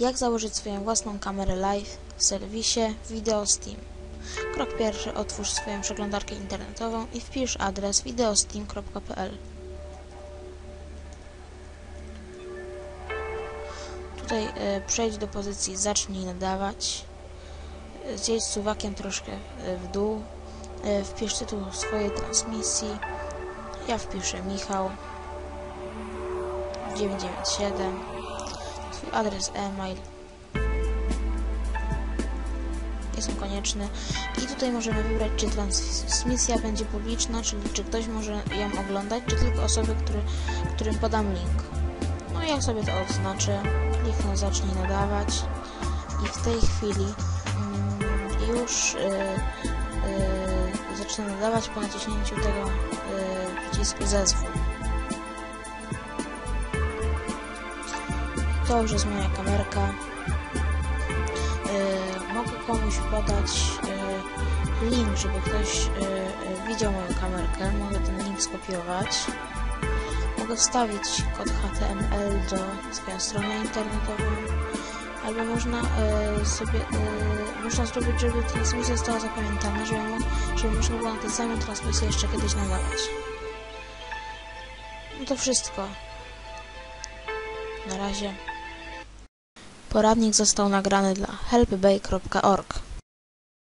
Jak założyć swoją własną kamerę live w serwisie WideoSteam? Krok pierwszy. Otwórz swoją przeglądarkę internetową i wpisz adres videosteam.pl. Tutaj e, przejdź do pozycji Zacznij nadawać. E, Zjedź suwakiem troszkę e, w dół. Wpisz tytuł swojej transmisji. Ja wpiszę Michał 997 Twój adres e-mail jest on konieczny i tutaj możemy wybrać czy transmisja będzie publiczna, czyli czy ktoś może ją oglądać, czy tylko osoby, który, którym podam link. No i jak sobie to odznaczę, kliknę zacznij nadawać i w tej chwili mm, już y, y, zacznę nadawać po naciśnięciu tego y, przycisku zezwól. To już jest moja kamerka. Yy, mogę komuś podać yy, link, żeby ktoś yy, widział moją kamerkę. Mogę ten link skopiować. Mogę wstawić kod HTML do swojej strony internetowej. Albo można sobie można zrobić, żeby transmisja została zapamiętana, żeby, żeby można było na tej samej transmisji jeszcze kiedyś nadawać. No to wszystko. Na razie. Poradnik został nagrany dla helpbay.org.